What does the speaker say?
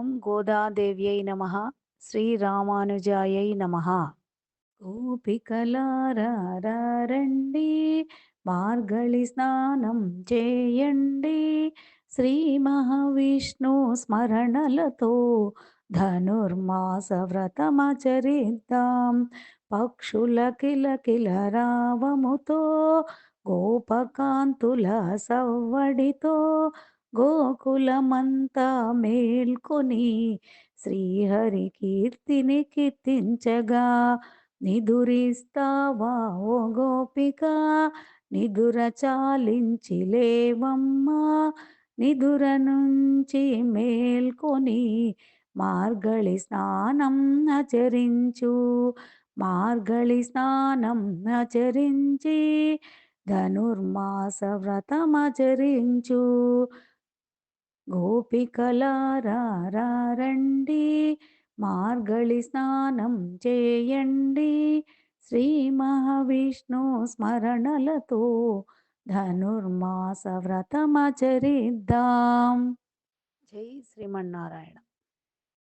ఓం గోదాదేవ్యై నమ. శ్రీరామానుజాయై నమ. గోపికలారండి మార్గళి స్నానం చేయండి. శ్రీ మహావిష్ణు స్మరణలతో ధనుర్మాస వ్రతమచరిద్దాం పక్షుల కిల కిల రావముతో గోపకాంతుల సవ్వడితో గోకులమంతా మేల్కొని శ్రీహరి కీర్తిని కీర్తించగా నిదురిస్తావా ఓ గోపిక? నిదుర చాలించి లేవమ్మా నిదుర నుంచి మేల్కొని మార్గళి స్నానం ఆచరించు మార్గళి స్నానం ఆచరించి ధనుర్మాస వ్రతమచరించు. గోపికలారండి మార్గళి స్నానం చేయండి. శ్రీ మహావిష్ణు స్మరణలతో ధనుర్మాస వ్రతమచరిద్దాం. జై శ్రీమన్నారాయణ.